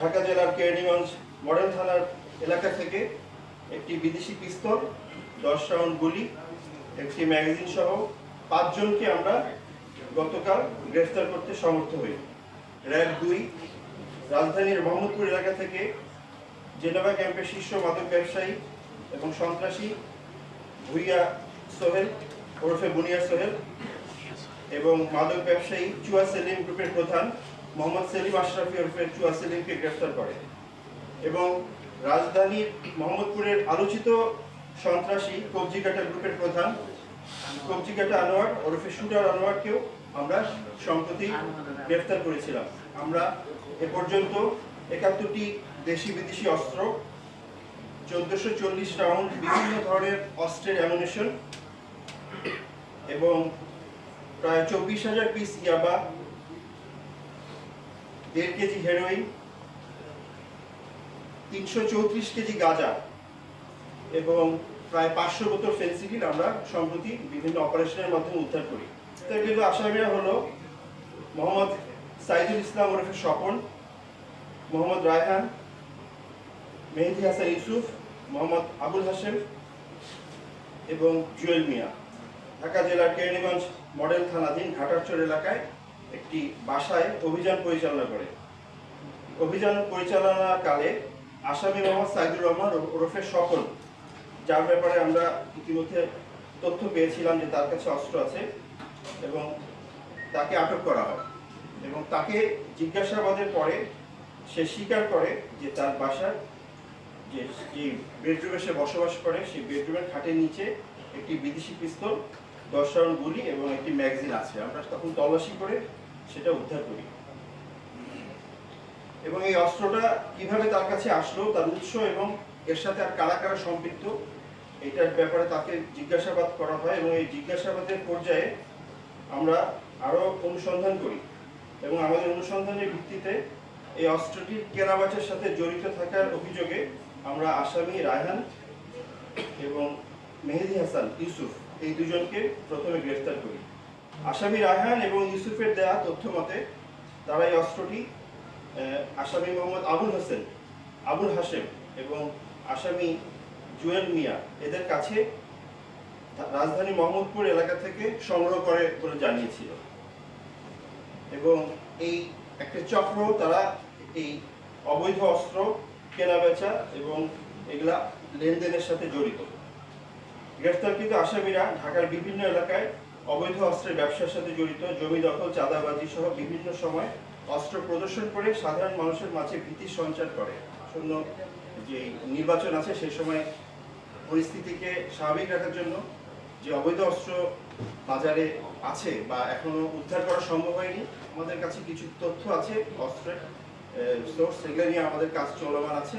ঢাকা জেলার কেরানীগঞ্জ মডেল থানার এলাকা থেকে একটি বিদেশি পিস্তল, দশ রাউন্ড গুলি, একটি ম্যাগাজিন সহ পাঁচজনকে আমরা গতকাল গ্রেফতার করতে সমর্থ হই। র্যাব দুই, রাজধানীর মোহাম্মদপুর এলাকা থেকে জেনেভা ক্যাম্পের শীর্ষ মাদক ব্যবসায়ী এবং সন্ত্রাসী ভুইয়া সোহেল, ওরফে বুনিয়া সোহেল এবং মাদক ব্যবসায়ী চুয়া সেলিম গ্রুপের প্রধান মোহাম্মদ সেলিম আশরাফি ওরফে চুয়া সেলিমকে গ্রেফতার করে এবং রাজধানীর মোহাম্মদপুরের আলোচিত সন্ত্রাসী কবজিকাটা গ্রুপের প্রধান কবজিকাটা আনোয়ার ওরফে শুটার আনোয়ারকেও আমরা সম্প্রতি গ্রেফতার করেছিলাম। আমরা এ পর্যন্ত একাত্তরটি দেশি বিদেশি অস্ত্র, চোদ্দশো চল্লিশ রাউন্ড বিভিন্ন ধরনের অস্ত্রের অ্যামুনেশন এবং প্রায় চব্বিশ হাজার পিস ইয়াবা দেড় কেজি হেরোইন, তিনশো চৌত্রিশ কেজি গাঁজা এবং প্রায় পাঁচশো বোতল ফেন্সিডিল আমরা সম্প্রতি বিভিন্ন অপারেশনের মাধ্যমে উদ্ধার করি। তার কিন্তু আসামিরা হলো মোহাম্মদ সাইদুল ইসলাম ওরফে স্বপন, মোহাম্মদ রায়হান, মেহেদি হাসান ইউসুফ, মোহাম্মদ আবুল হাসেম এবং জুয়েল মিয়া। ঢাকা জেলার কেরানীগঞ্জ মডেল থানাধীন ঘাটারচর এলাকায় একটি বাসায় অভিযান পরিচালনা করে। অভিযান পরিচালনার কালে আসামি মোহাম্মদ সাইদুর রহমান ওর- ওরফে স্বপন, যার ব্যাপারে আমরা ইতিমধ্যে তথ্য পেয়েছিলাম যে তার কাছে অস্ত্র আছে এবং তাকে আটক করা হয় এবং তাকে জিজ্ঞাসাবাদের পরে সে স্বীকার করে যে তার বাসার যে বেডরুমে সে বসবাস করে, সেই বেডরুমের খাটের নিচে একটি বিদেশি পিস্তল দশ রাউন্ড গুলি এবং একটি ম্যাগাজিন আছে। আমরা তখন তল্লাশি করে সেটা উদ্ধার করি। এবং এই অস্ত্রটা কীভাবে তার কাছে আসলো, তার উৎস এবং এর সাথে আর কারা কারা সম্পৃক্ত, এটার ব্যাপারে তাকে জিজ্ঞাসাবাদ করা হয় এবং এই জিজ্ঞাসাবাদের পর্যায়ে আমরা আরও অনুসন্ধান করি এবং আমাদের অনুসন্ধানের ভিত্তিতে এই অস্ত্রটির কেনাবেচার সাথে জড়িত থাকার অভিযোগে আমরা আসামি রায়হান এবং মেহেদি হাসান, ইউসুফ এই দুজনকে প্রথমে গ্রেফতার করি। আসামি রায়হান এবং ইউসুফের দেয়া তথ্য মতে তারা এই অস্ত্রটি আসামি মোহাম্মদ আবুল হোসেন, আবুল হাসেম এবং আসামি জুয়েল মিয়া এদের কাছে রাজধানী মোহাম্মদপুর এলাকা থেকে সংগ্রহ করে বলে জানিয়েছিল। এবং এই একটা চক্র, তারা এই অবৈধ অস্ত্র, কেনাবেচা এবং এগুলা লেনদেনের সাথে জড়িত। গ্রেফতারকৃত আসামিরা ঢাকার বিভিন্ন এলাকায় অবৈধ অস্ত্রের ব্যবসার সাথে জড়িত, জমি দখল, চাঁদাবাজি সহ বিভিন্ন সময় অস্ত্র প্রদর্শন করে সাধারণ মানুষের মাঝে ভীতি সঞ্চার করে। শূন্য যে নির্বাচন আছে সেই সময় পরিস্থিতিকে স্বাভাবিক রাখার জন্য যে অবৈধ অস্ত্র বাজারে আছে বা এখনও উদ্ধার করা সম্ভব হয়নি, আমাদের কাছে কিছু তথ্য আছে, অস্ত্রের সোর্স সেগুলো নিয়ে আমাদের কাজ চলমান আছে।